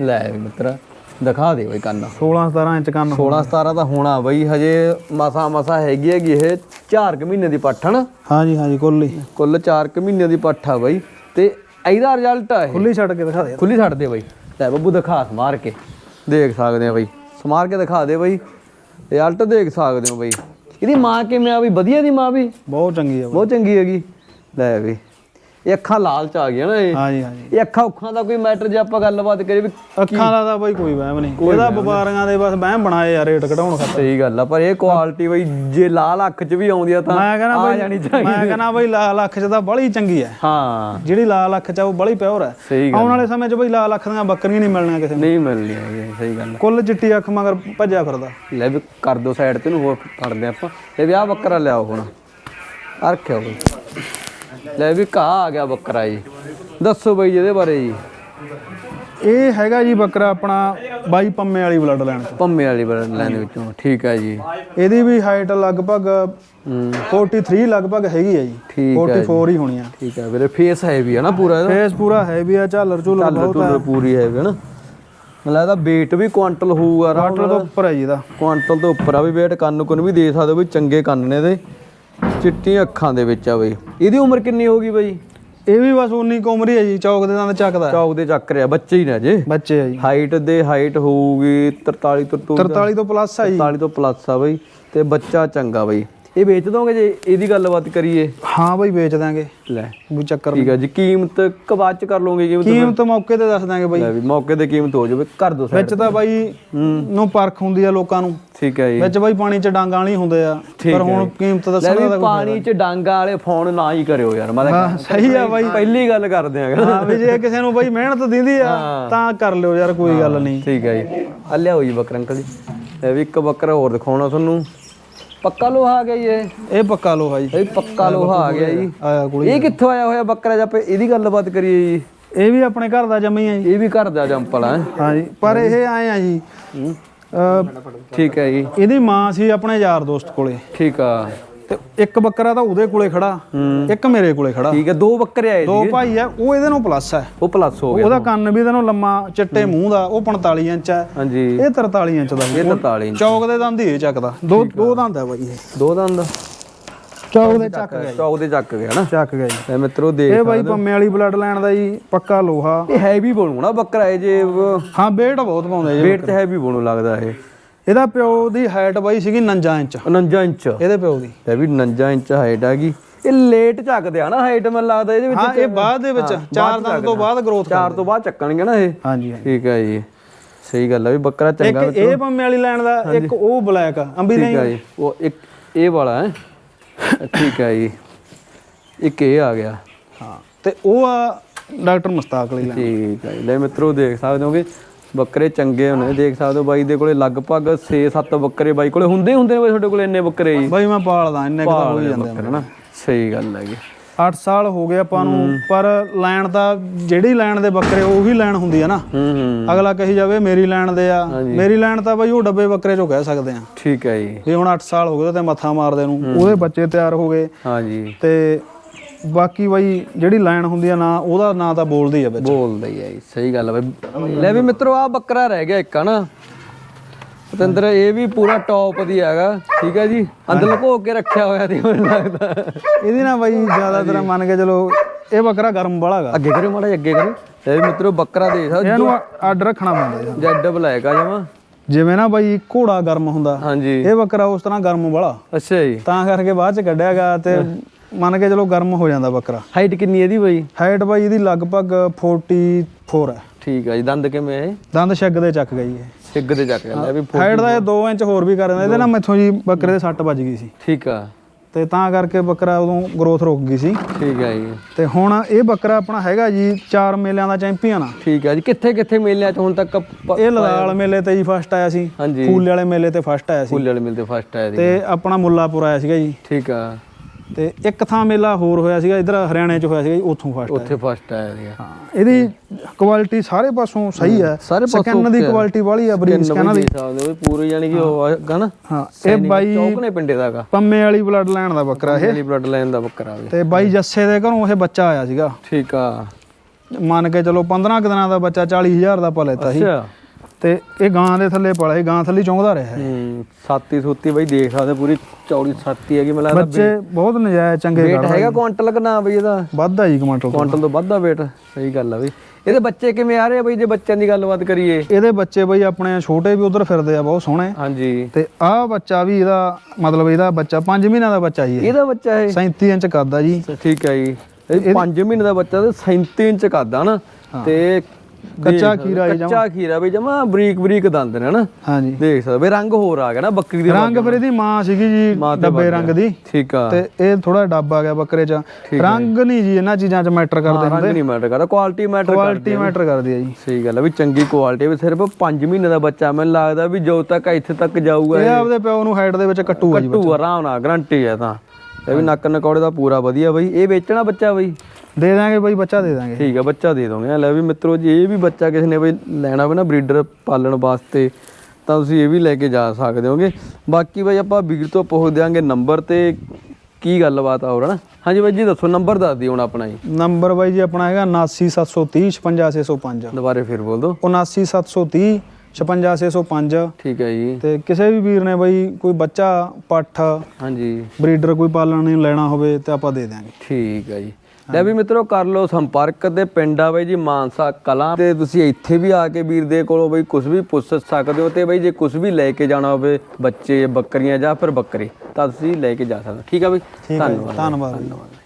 ਲੈ ਮਿੱਤਰਾ। ਦਿਖਾ ਦੇ ਬਈ ਕੰਨ। 16-17 ਇੰਚ ਕੰਨ 16 17 ਤਾਂ ਹੋਣਾ ਬਈ ਹਜੇ ਮਸਾ ਮਸਾ ਹੈਗੀ ਹੈਗੀ ਇਹ 4 ਕੁ ਮਹੀਨੇ ਦੀ ਪੱਠ ਹਨ? ਹਾਂਜੀ ਹਾਂਜੀ ਕੁੱਲੀ ਕੁੱਲ 4 ਕੁ ਮਹੀਨੇ ਦੀ ਪੱਠ ਬਈ। ਤੇ ਇਹਦਾ ਰਿਜ਼ਲਟ ਆ ਇਹ। ਕੁੱਲੀ ਛੱਡ ਕੇ ਦਿਖਾ ਦੇ। ਖੁੱਲੀ ਛੱਡ ਦੇ ਬਈ। ਲੈ ਬੱਬੂ ਦਿਖਾ ਸਮਾਰ ਕੇ। ਦੇਖ ਸਕਦੇ ਆ ਬਈ। ਸਮਾਰ ਕੇ ਦਿਖਾ ਦੇ ਬਈ। ਰਿਜ਼ਲਟ ਦੇਖ ਸਕਦੇ ਹੋ ਬਈ। ਇਹਦੀ ਮਾਂ ਕਿਵੇਂ ਆ ਬਈ? ਵਧੀਆ ਦੀ ਮਾਂ ਵੀ। ਬਹੁਤ ਚੰਗੀ ਆ ਬਾਈ। ਬਹੁਤ ਚੰਗੀ ਹੈਗੀ। ਲੈ ਵੀ। ਇਹ ਅੱਖਾਂ ਲਾਲ ਚ ਆ ਗਈਆਂ ਨਾ ਇਹ। ਹਾਂਜੀ ਹਾਂਜੀ। ਇਹ ਅੱਖਾਂ ਉੱਖਾਂ ਦਾ ਕੋਈ ਮੈਟਰ ਜੇ ਆਪਾਂ ਗੱਲਬਾਤ ਕਰੀਏ ਵੀ ਅੱਖਾਂ ਦਾ ਤਾਂ ਬਾਈ ਕੋਈ ਵਹਿਮ ਨਹੀਂ। ਇਹਦਾ ਵਪਾਰੀਆਂ ਦੇ ਬਸ ਵਹਿਮ ਬਣਾਏ ਆ ਰੇਟ ਘਟਾਉਣ ਖਾਤਰ। ਸਹੀ ਗੱਲ ਆ ਪਰ ਇਹ ਕੁਆਲਿਟੀ ਬਈ ਜੇ ਲਾਲ ਅੱਖ ਚ ਵੀ ਆਉਂਦੀ ਆ ਤਾਂ ਮੈਂ ਕਹਿੰਦਾ ਆ ਜਾਣੀ ਬਾਈ ਚਾਹੀਦੀ। ਮੈਂ ਕਹਿੰਦਾ ਬਾਈ ਲਾਲ ਅੱਖ 'ਚ ਤਾਂ ਬੜੀ ਚੰਗੀ ਹੈ ਹਾਂ। ਜਿਹੜੀ ਲਾਲ ਅੱਖ 'ਚ ਆ ਉਹ ਬੜੀ ਪਿਓਰ ਗੱਲ ਆਉਣ ਵਾਲੇ ਸਮੇਂ 'ਚ ਬਾਈ ਲਾਲ ਅੱਖ ਦੀਆਂ ਬੱਕਰੀਆਂ ਨਹੀਂ ਮਿਲਣੀਆਂ ਕਿਸੇ ਨੂੰ। ਨਹੀਂ ਮਿਲਣੀ ਹੈਗੀ ਸਹੀ ਗੱਲ ਆ। ਕੁੱਲ ਚਿੱਟੀ ਅੱਖ ਮਗਰ ਭੱਜਿਆ ਫਿਰਦਾ। ਲੈ ਵੀ ਕਰ ਦੋ ਸਾਈਡ ਤੇ ਨੂੰ ਹੋਰ ਫੜਦੇ ਆਪਾਂ। ਲੈ ਵੀ ਆਹ ਬੱਕਰਾ ਲਿਆਓ ਹੁਣ। ਆਹ ਰੱਖਿਓ ਬਈ। ਲੈ ਵੀ ਕਾ ਆ ਗਿਆ ਬੱਕਰਾ ਜੀ। ਦੱਸੋ ਬਈ ਇਹਦੇ ਬਾਰੇ ਜੀ। ਇਹ ਹੈਗਾ ਜੀ ਬੱਕਰਾ ਆਪਣਾ ਬਾਈ ਪੰਮੇ ਵਾਲੀ ਬਲੱਡ ਲਾਈਨ ਤੋਂ। ਪੰਮੇ ਵਾਲੀ ਲਾਈਨ ਦੇ ਵਿੱਚੋਂ। ਠੀਕ ਹੈ ਜੀ। ਇਹਦੀ ਵੀ ਹਾਈਟ ਲਗਭਗ ਹੂੰ। 43 ਲਗਭਗ ਹੈਗੀ ਆ ਜੀ। ਠੀਕ ਹੈ 44 ਹੀ ਹੋਣੀ ਆ। ਠੀਕ ਹੈ ਵੀਰੇ ਫੇਸ ਹੈ ਵੀ ਹੈ ਨਾ ਪੂਰਾ ਇਹਦਾ? ਫੇਸ ਪੂਰਾ ਹੈਵੀ ਆ ਝਾਲਰ ਚੱਲ ਬਹੁਤ ਟੁੱਲ ਪੂਰੀ ਹੈ ਵੀ ਹੈ ਨਾ। ਮੈਨੂੰ ਲੱਗਦਾ weight ਵੀ ਕੁਆਂਟਲ ਹੋਊਗਾ ਕਾਟਲ ਤੋਂ ਉੱਪਰ ਹੈ ਜੀ ਇਹਦਾ। ਕੁਆਂਟਲ ਤੋਂ ਉੱਪਰ ਆ ਵੀ weight ਕੰਨ ਕੁਨ ਵੀ ਦੇ ਸਕਦੇ ਹੋ ਵੀ ਚੰਗੇ ਕੰਨ ਨੇ ਇਹਦੇ। ਚਿੱਟੀਆਂ ਅੱਖਾਂ ਦੇ ਵਿੱਚ ਆ ਬਈ। ਇਹਦੀ ਉਮਰ ਕਿੰਨੀ ਹੋਗੀ ਬਈ? ਇਹ ਵੀ ਬਸ 19 ਕੁ ਉਮਰ ਹੀ ਹੈ ਜੀ ਚੌਕ ਦੇ ਦੰਦ ਚੱਕਦਾ ਚੌਕ ਦੇ ਚੱਕ ਰਿਹਾ ਬੱਚੇ ਹੀ ਨੇ ਜੇ ਬੱਚੇ ਆ ਜੀ। ਹਾਈਟ ਦੇ ਹਾਈਟ ਹੋਊਗੀ 43 ਤੋਂ ਟੂ 43 ਤੋਂ ਪਲੱਸ ਆ ਜੀ। 43 ਤੋਂ ਪਲੱਸ ਆ ਬਈ। ਤੇ ਬੱਚਾ ਚੰਗਾ ਬਈ। ਇਹ ਵੇਚ ਦੋਗੇ ਜੇ ਇਹਦੀ ਗੱਲਬਾਤ ਕਰੀਏ? ਹਾਂ ਬਾਈ ਵੇਚ ਦਾਂਗੇ ਲੈ ਵੀ ਚੱਕਰ ਠੀਕ ਹੈ ਜੀ ਕੀਮਤ ਕਬਾਦ ਚ ਕਰ ਲਓਗੇ ਕੀਮਤ ਕੀਮਤ ਮੌਕੇ ਤੇ ਦੱਸ ਦਾਂਗੇ ਬਾਈ। ਲੈ ਵੀ ਮੌਕੇ ਤੇ ਕੀਮਤ ਹੋ ਜਾਵੇ ਕਰ ਦੋ ਵਿੱਚ ਤਾਂ ਬਾਈ ਨੂੰ ਪਰਖ ਹੁੰਦੀ ਆ ਲੋਕਾਂ ਨੂੰ। ਠੀਕ ਹੈ ਜੀ। ਵਿੱਚ ਬਾਈ ਪਾਣੀ ਚ ਡਾਂਗਾਂ ਵਾਲੀ ਹੁੰਦੇ ਆ ਠੀਕ ਪਰ ਹੈ ਹੁਣ ਕੀਮਤ ਲੈ ਦੱਸਣ ਵੀ ਦਾ ਕੋਈ ਪਾਣੀ ਚ ਡਾਂਗਾ ਵਾਲੇ ਫੋਨ ਨਾ ਹੀ ਕਰਿਓ ਯਾਰ ਮੈਂ ਤਾਂ ਹਾਂ ਸਹੀ ਆ ਬਾਈ। ਪਹਿਲੀ ਗੱਲ ਕਰਦੇ ਆਂ। ਹਾਂ ਵੀ ਜੇ ਕਿਸੇ ਨੂੰ ਬਾਈ ਮਿਹਨਤ ਦਿੰਦੀ ਆ ਤਾਂ ਕਰ ਲਿਓ ਯਾਰ ਕੋਈ ਗੱਲ ਨਹੀਂ। ਠੀਕ ਹੈ ਜੀ। ਆ ਲਿਆਓ ਜੀ ਬੱਕਰਾ ਅੰਕਲ ਜੀ। ਇਹ ਵੀ ਇੱਕ ਬੱਕਰਾ ਹੋਰ ਦਿਖਾਉਣਾ ਤੁਹਾਨੂੰ। ਪੱਕਾ ਲੋਹਾ ਆ ਗਿਆ ਜੀ ਇਹ? ਇਹ ਪੱਕਾ ਲੋਹਾ ਜੀ। ਇਹ ਪੱਕਾ ਲੋਹਾ ਆ ਗਿਆ ਜੀ। ਆਇਆ ਕੁੜੀ ਇਹ ਕਿੱਥੋਂ ਆਇਆ ਹੋਇਆ ਬੱਕਰਾ ਜੇ ਆਪਾਂ ਇਹਦੀ ਗੱਲਬਾਤ ਕਰੀਏ ਜੀ? ਇਹ ਵੀ ਆਪਣੇ ਘਰ ਦਾ ਜੰਮੀ ਆ ਜੀ। ਇਹ ਵੀ ਘਰ ਦਾ ਜੰਪਲ ਹੈ ਹਾਂਜੀ ਪਰ ਇਹ ਆਏ ਆ ਜੀ। ਠੀਕ ਹੈ ਜੀ। ਇਹਦੀ ਮਾਂ ਸੀ ਆਪਣੇ ਯਾਰ ਦੋਸਤ ਕੋਲੇ। ਠੀਕ ਆ। ਤੇ ਇੱਕ ਬੱਕਰਾ ਤਾਂ ਉਹਦੇ ਕੋਲੇ ਖੜਾ ਇੱਕ ਮੇਰੇ ਕੋਲੇ ਖੜਾ। ਠੀਕ ਹੈ ਦੋ ਬੱਕਰੇ ਆਏ ਦੋ ਭਾਈ ਆ ਉਹ ਇਹਦੇ ਨੂੰ ਪਲੱਸ ਹੈ ਉਹ ਪਲੱਸ ਹੋ ਗਿਆ। ਉਹਦਾ ਕੰਨ ਵੀ ਇਹਦੇ ਨੂੰ ਲੰਮਾ ਚਿੱਟੇ ਮੂੰਹ ਦਾ ਉਹ 45 ਇੰਚ ਹੈ ਹਾਂਜੀ। ਇਹ 43 ਇੰਚ ਦਾ। ਇਹ 43 ਇੰਚ। ਚੌਕ ਦੇ ਦੰਦ ਹੀ ਚੱਕਦਾ। ਦੋ ਦੋ ਦੰਦ ਹੈ ਬਾਈ ਇਹ। ਦੋ ਦੰਦ। ਚੌਕ ਦੇ ਚੱਕ ਗਿਆ ਜੀ। ਚੌਕ ਦੇ ਚੱਕ ਗਿਆ ਨਾ। ਚੱਕ ਗਿਆ ਜੀ। ਤੇ ਮਿੱਤਰੋ ਦੇਖ ਇਹ ਬਾਈ ਪੰਮੇ ਵਾਲੀ ਬਲੱਡ ਲਾਈਨ ਦਾ ਜੀ ਪੱਕਾ ਲੋਹਾ। ਇਹ ਹੈਵੀ ਬਣੂ ਨਾ ਬੱਕਰਾ ਇਹ ਜੇ। ਹਾਂ weight ਬਹੁਤ ਪਾਉਂਦਾ ਜੀ weight ਤੇ ਹੈਵੀ ਬਣੂ ਲੱਗਦਾ ਇਹ। ਇਹਦਾ ਪਿਓ ਦੀ ਹਾਈਟ ਬਾਈ ਸੀਗੀ 49 ਇੰਚ। 49 ਇੰਚ। ਇਹਦੇ ਪਿਓ ਦੀ। ਇਹ ਵੀ 49 ਇੰਚ ਹਾਈਟ ਹੈਗੀ ਇਹ ਲੇਟ ਚੱਕਦੇ ਆ ਨਾ ਹਾਈਟ ਮੈਨੂੰ ਲੱਗਦਾ ਇਹਦੇ ਵਿੱਚ ਹਾਂ ਇਹ ਬਾਅਦ ਦੇ ਵਿੱਚ ਚਾਰ ਦੰਦ ਤੋਂ ਬਾਅਦ ਗਰੋਥ ਚਾਰ ਤੋਂ ਬਾਅਦ ਚੱਕਣਗੇ ਨਾ ਇਹ। ਹਾਂਜੀ ਠੀਕ ਹੈ ਜੀ। ਸਹੀ ਗੱਲ ਹੈ ਵੀ ਬੱਕਰਾ ਚੰਗਾ ਇੱਕ ਇਹ ਪੰਮੇ ਵਾਲੀ ਲਾਈਨ ਦਾ ਇੱਕ ਉਹ ਬਲੈਕ ਆ ਅੰਬੀ ਠੀਕ ਨਹੀਂ। ਹੈ ਜੀ। ਉਹ ਇੱਕ ਇਹ ਵਾਲਾ ਹੈ। ਠੀਕ ਹੈ ਜੀ। ਇੱਕ ਇਹ ਆ ਗਿਆ। ਹਾਂ ਤੇ ਉਹ ਆ ਡਾਕਟਰ ਮੁਸਤਾਕ ਵਾਲੀ ਲਾਈਨ ਠੀਕ ਹੈ। ਲੈ ਮਿੱਤਰੋ ਦੇਖ ਸਕਦੇ ਹੋਗੇ ਬੱਕਰੇ ਚੰਗੇ ਹੋਣੇ ਦੇਖ ਸਕਦੇ ਹੋ ਬਾਈ ਦੇ ਕੋਲੇ ਲਗਭਗ 6-7 ਬੱਕਰੇ ਬਾਈ ਕੋਲੇ ਹੁੰਦੇ ਹੁੰਦੇ ਨੇ ਬਾਈ ਤੁਹਾਡੇ ਕੋਲੇ ਇੰਨੇ ਬੱਕਰੇ ਜੀ। ਬਾਈ ਮੈਂ ਪਾਲਦਾ ਇੰਨੇ ਕੁ ਤਾਂ ਹੋ ਹੀ ਜਾਂਦੇ ਬੱਕਰੇ ਨਾ ਸਹੀ ਗੱਲ ਹੈਗੀ। 8 ਸਾਲ ਹੋ ਗਏ ਆਪਾਂ ਨੂੰ ਪਰ ਲਾਈਨ ਤਾਂ ਜਿਹੜੀ ਲਾਈਨ ਦੇ ਬੱਕਰੇ ਉਹੀ ਲਾਈਨ ਹੁੰਦੀ ਨਾ। ਹੂੰ ਹੂੰ। ਅਗਲਾ ਕਹੀ ਜਾਵੇ ਮੇਰੀ ਲਾਈਨ ਦੇ ਆ। ਮੇਰੀ ਲਾਈਨ ਤਾਂ ਬਾਈ ਉਹ ਡੱਬੇ ਬੱਕਰੇ ਚੋਂ ਕਹਿ ਸਕਦੇ ਆ। ਠੀਕ ਹੈ ਜੀ। ਵੀ ਹੁਣ 8 ਸਾਲ ਹੋ ਗਏ ਤੇ ਮੱਥਾ ਮਾਰਦੇ ਨੂੰ ਉਹਦੇ ਬੱਚੇ ਤਿਆਰ ਹੋ ਗਏ। ਹਾਂ ਜੀ ਤੇ ਬਾਕੀ ਬਾਈ ਜਿਹੜੀ ਲਾਈਨ ਹੁੰਦੀ ਆ ਨਾ ਉਹਦਾ ਨਾਂ ਤਾਂ ਬੋਲਦੀ ਆ ਵਿੱਚ। ਬੋਲਦਾ ਹੀ ਹੈ ਜੀ ਸਹੀ ਗੱਲ ਹੈ ਬਾਈ। ਲੈ ਵੀ ਮਿੱਤਰੋ ਆ ਬੱਕਰਾ ਰਹਿ ਗਿਆ ਇੱਕ ਹਨਾ? ਪਤੰਦਰ ਇਹ ਵੀ ਪੂਰਾ ਟੌਪ ਦੀ ਹੈਗਾ ਠੀਕ ਹੈ ਜੀ? ਅੰਦਰ ਲੁਕੋ ਕੇ ਰੱਖਿਆ ਹੋਇਆ ਤੇ ਮੈਨੂੰ ਲੱਗਦਾ। ਇਹਦੀ ਨਾ ਬਾਈ ਜ਼ਿਆਦਾਤਰ ਮੰਨ ਕੇ ਚਲੋ ਇਹ ਬੱਕਰਾ ਗਰਮ ਵਾਲਾ ਗਾ ਅੱਗੇ ਕਰਿਓ ਮਾੜਾ ਜਿਹਾ ਅੱਗੇ ਕਰਿਓ। ਲੈ ਵੀ ਮਿੱਤਰੋ ਬੱਕਰਾ ਦੇਖ ਸਕਦੇ ਇਹਨੂੰ ਅੱਡ ਰੱਖਣਾ ਪੈਂਦਾ ਜੀ। ਜੈਡ ਬਲੈਕ ਆ ਜਮਾ। ਜਿਵੇਂ ਨਾ ਬਾਈ ਘੋੜਾ ਗਰਮ ਹੁੰਦਾ ਹਾਂਜੀ। ਇਹ ਬੱਕਰਾ ਉਸ ਤਰ੍ਹਾਂ ਗਰਮ ਵਾਲਾ। ਅੱਛਾ ਜੀ। ਤਾਂ ਕਰਕੇ ਬਾਅਦ ਚ ਕੱਢਿਆਗਾ ਤੇ ਮੰਨ ਕੇ ਚਲੋ ਗਰਮ ਹੋ ਜਾਂਦਾ ਬੱਕਰਾ। ਹਾਈਟ ਕਿੰਨੀ ਇਹਦੀ ਬਾਈ? ਹਾਈਟ ਬਾਈ ਇਹਦੀ ਲਗਭਗ 44 ਹੈ। ਠੀਕ ਆ ਜੀ ਦੰਦ ਕਿਵੇਂ ਹੈ ਦੰਦ ਛੱਗ ਦੇ ਚੱਕ ਗਈ ਹੈ ਸਿੱਗ ਦੇ ਚੱਕ ਜਾਂਦਾ ਵੀ ਹਾਈਟ ਦਾ ਇਹ 2 ਇੰਚ ਹੋਰ ਵੀ ਕਰ ਦਿੰਦਾ ਇਹਦੇ ਨਾਲ ਮੈਥੋਂ ਜੀ ਬੱਕਰੇ ਦੇ ਸੱਟ ਵੱਜ ਗਈ ਸੀ। ਠੀਕ ਆ। ਤੇ ਤਾਂ ਕਰਕੇ ਬੱਕਰਾ ਉਦੋਂ ਗਰੋਥ ਰੁਕ ਗਈ ਸੀ। ਠੀਕ ਆ ਜੀ। ਤੇ ਹੁਣ ਇਹ ਬੱਕਰਾ ਆਪਣਾ ਹੈਗਾ ਜੀ ਚਾਰ ਮੇਲਿਆਂ ਦਾ ਚੈਂਪੀਅਨ ਆ। ਠੀਕ ਆ ਜੀ ਕਿੱਥੇ ਕਿੱਥੇ ਮੇਲਿਆਂ ਚ ਹੁਣ ਤੱਕ ਇਹ ਲਦਾਲ ਮੇਲੇ ਤੇ ਜੀ ਫਸਟ ਆਇਆ ਸੀ ਫੂਲੇ ਵਾਲੇ ਮੇਲੇ ਤੇ ਫਸਟ ਆਇਆ ਸੀ। ਫੁੱਲ ਵਾਲੇ ਮਿਲਦੇ ਫਸਟ ਆਇਆ ਦੀ ਤੇ ਆਪਣਾ ਮੁੱਲਾਪੁਰ ਆਇਆ ਸੀਗਾ ਜੀ। ਠੀਕ ਆ। ਤੇ ਇੱਕ ਥਾਂ ਮੇਲਾ ਹੋਰ ਹੋਇਆ ਸੀਗਾ ਇਧਰ ਹਰਿਆਣੇ ਚ ਹੋਇਆ ਸੀਗਾ ਜੀ ਉੱਥੋਂ ਫਸਟ ਉੱਥੇ ਫਸਟ ਆਇਆ ਸੀਗਾ। ਹਾਂ ਇਹਦੀ ਕੁਆਲਿਟੀ ਸਾਰੇ ਪਾਸੋਂ ਸਹੀ ਹੈ ਸਾਰੇ ਪਾਸੋਂ ਸਕੈਨ ਦੀ ਕੁਆਲਿਟੀ ਵਾਲੀ ਆ ਬਰੀਨ ਸਕੈਨ ਦੀ ਹੋ ਵੀ ਪੂਰੀ ਯਾਨੀ ਕਿ ਉਹ ਹੈਗਾ ਨਾ ਹਾਂ ਇਹ ਬਾਈ ਚੌਕ ਨੇ ਪਿੰਡੇ ਦਾਗਾ ਪੰਮੇ ਵਾਲੀ ਬਲੱਡ ਲਾਈਨ ਦਾ ਬੱਕਰਾ ਇਹ। ਇਹਲੀ ਬਲੱਡ ਲਾਈਨ ਦਾ ਬੱਕਰਾ ਵੀ। ਤੇ ਬਾਈ ਜੱਸੇ ਦੇ ਘਰੋਂ ਇਹ ਬੱਚਾ ਆਇਆ ਸੀਗਾ। ਠੀਕ ਆ। ਮੰਨ ਕੇ ਚਲੋ 15 ਕੁ ਦਿਨਾਂ ਦਾ ਬੱਚਾ 40000 ਦਾ ਪਾ ਲੈਤਾ ਸੀ। ਅੱਛਾ। ਤੇ ਇਹ ਗਾਂ ਦੇ ਥੱਲੇ ਪਲਿਆ ਸੀ ਗਾਂ ਥੱਲੇ ਚੌਂਕਦਾ ਰਿਹਾ ਹੈ। ਹੂੰ ਸਾਤੀ ਸੂਤੀ ਬਈ ਦੇਖ ਸਕਦੇ ਪੂਰੀ ਚੌੜੀ ਸਾਤੀ ਹੈਗੀ ਮੈਨੂੰ ਲੱਗਦਾ ਬੱਚੇ ਬਹੁਤ ਨਜਾਇਜ਼ ਚੰਗੇ weight ਹੈਗਾ ਕੁਆਂਟਲ ਕਿ ਨਾ ਬਈ ਇਹਦਾ? ਵੱਧਦਾ ਜੀ ਕਮਾਂਟਲ ਕੁਆਂਟਲ ਤੋਂ ਵੱਧ weight ਸਹੀ ਗੱਲ ਆ ਬਈ। ਇਹਦੇ ਬੱਚੇ ਕਿਵੇਂ ਆ ਰਹੇ ਆ ਬਈ ਜੇ ਬੱਚਿਆਂ ਦੀ ਗੱਲਬਾਤ ਕਰੀਏ? ਇਹਦੇ ਬੱਚੇ ਬਈ ਆਪਣੇ ਛੋਟੇ ਵੀ ਉਧਰ ਫਿਰਦੇ ਆ ਬਹੁਤ ਸੋਹਣੇ। ਹਾਂਜੀ। ਤੇ ਆਹ ਬੱਚਾ ਵੀ ਇਹਦਾ ਮਤਲਬ ਇਹਦਾ ਬੱਚਾ 5 ਮਹੀਨਿਆਂ ਦਾ ਬੱਚਾ ਜੀ ਇਹ। ਇਹਦਾ ਬੱਚਾ ਇਹ? 37 ਇੰਚ ਆ ਜੀ। ਠੀਕ ਹੈ ਜੀ। ਇਹ 5 ਮਹੀਨੇ ਦਾ ਬੱਚਾ ਤੇ 37 ਇੰਚ ਕੱਦਾ ਨਾ। ਤੇ ਕੱਚਾ ਖੀਰਾ ਜੀ ਕੱਚਾ ਖੀਰਾ ਬਈ ਜਮਾ ਬਰੀਕ ਬਰੀਕ ਦੰਦ ਨੇ ਨਾ ਹਾਂਜੀ। ਦੇਖ ਸਕਦੇ ਬਈ ਰੰਗ ਹੋਰ ਆ ਗਿਆ ਨਾ ਬੱਕਰੀ ਦੀ ਰੰਗ। ਫਿਰ ਇਹਦੀ ਮਾਂ ਸੀਗੀ ਜੀ ਡੱਬੇ ਰੰਗ ਦੀ। ਠੀਕ ਆ। ਤੇ ਇਹ ਥੋੜਾ ਡੱਬ ਆ ਗਿਆ ਬੱਕਰੇ 'ਚ। ਰੰਗ ਨਹੀਂ ਜੀ ਇਹਨਾਂ ਚੀਜ਼ਾਂ 'ਚ ਮੈਟਰ ਕਰਦੇ ਰੰਗ ਨਹੀਂ ਮੈਟਰ ਕਰਦਾ ਕੁਆਲਿਟੀ ਮੈਟਰ ਕੁਆਲਿਟੀ ਮੈਟਰ ਕਰਦੀ ਆ ਜੀ। ਸਹੀ ਗੱਲ ਆ ਵੀ ਚੰਗੀ ਕੁਆਲਿਟੀ ਵੀ ਸਿਰਫ 5 ਮਹੀਨੇ ਦਾ ਬੱਚਾ ਮੈਨੂੰ ਲੱਗਦਾ ਵੀ ਜੋ ਤੱਕ ਇੱਥੇ ਤੱਕ ਜਾਊਗਾ ਇਹ ਆਪਦੇ ਪਿਓ ਨੂੰ ਹਾਈਟ ਦੇ ਵਿੱਚ ਕੱਟੂਗਾ ਜੀ ਕੱਟੂ ਆਰਾਮ ਨਾਲ ਗਰੰਟੀ ਹੈ ਤਾਂ। ਇਹ ਵੀ ਨੱਕ ਨਕੌੜੇ ਦਾ ਪੂਰਾ ਵਧੀਆ ਬਈ। ਇਹ ਵੇਚਣਾ ਬੱਚਾ ਬਈ? ਦੇ ਦਾਂਗੇ ਬਾਈ ਬੱਚਾ ਦੇ ਦਾਂਗੇ। ਠੀਕ ਆ ਬੱਚਾ ਦੇ ਦੋਗੇ। ਲੈ ਵੀ ਮਿੱਤਰੋ ਜੀ ਇਹ ਵੀ ਬੱਚਾ ਕਿਸੇ ਨੇ ਬਈ ਲੈਣਾ ਹੋਵੇ ਨਾ ਬਰੀਡਰ ਪਾਲਣ ਵਾਸਤੇ ਤਾਂ ਤੁਸੀਂ ਇਹ ਵੀ ਲੈ ਕੇ ਜਾ ਸਕਦੇ ਹੋਗੇ। ਬਾਕੀ ਬਈ ਆਪਾਂ ਵੀਰ ਤੋਂ ਪੁੱਛ ਦਿਆਂਗੇ ਨੰਬਰ ਤੇ ਕੀ ਗੱਲਬਾਤ ਆ ਹੋਰ ਹਨਾ? ਹਾਂਜੀ ਬਾਈ ਜੀ ਦੱਸੋ ਨੰਬਰ ਦੱਸ ਦਿਓ ਹੁਣ ਆਪਣਾ ਜੀ। ਨੰਬਰ ਬਾਈ ਜੀ ਆਪਣਾ ਹੈਗਾ 79730 55605 ਦੁਬਾਰੇ ਫਿਰ ਬੋਲ ਦਿਓ। 79730 55605 ਠੀਕ ਹੈ ਜੀ। ਤੇ ਕਿਸੇ ਵੀ ਵੀਰ ਨੇ ਬਾਈ ਕੋਈ ਬੱਚਾ ਪੱਠ ਹਾਂਜੀ। ਬਰੀਡਰ ਕੋਈ ਪਾਲਣ ਨਹੀਂ ਲੈਣਾ ਹੋਵੇ ਤੇ ਆਪਾਂ ਦੇ ਦਿਆਂਗੇ। ਠੀਕ ਹੈ ਜੀ। ਲੈ ਵੀ ਮਿੱਤਰੋ ਕਰ ਲਓ ਸੰਪਰਕ ਤੇ ਪਿੰਡ ਆ ਬਾਈ ਜੀ ਮਾਨਸਾ ਕਲਾਂ ਤੇ ਤੁਸੀਂ ਇੱਥੇ ਵੀ ਆ ਕੇ ਵੀਰ ਦੇ ਕੋਲੋਂ ਬਈ ਕੁਝ ਵੀ ਪੁੱਛ ਸਕਦੇ ਹੋ ਤੇ ਬਈ ਜੇ ਕੁਝ ਵੀ ਲੈ ਕੇ ਜਾਣਾ ਹੋਵੇ ਬੱਚੇ ਬੱਕਰੀਆਂ ਜਾਂ ਫਿਰ ਬੱਕਰੇ ਤਾਂ ਤੁਸੀਂ ਲੈ ਕੇ ਜਾ ਸਕਦੇ ਹੋ। ਠੀਕ ਆ ਬਈ? ਧੰਨਵਾਦ। ਧੰਨਵਾਦ।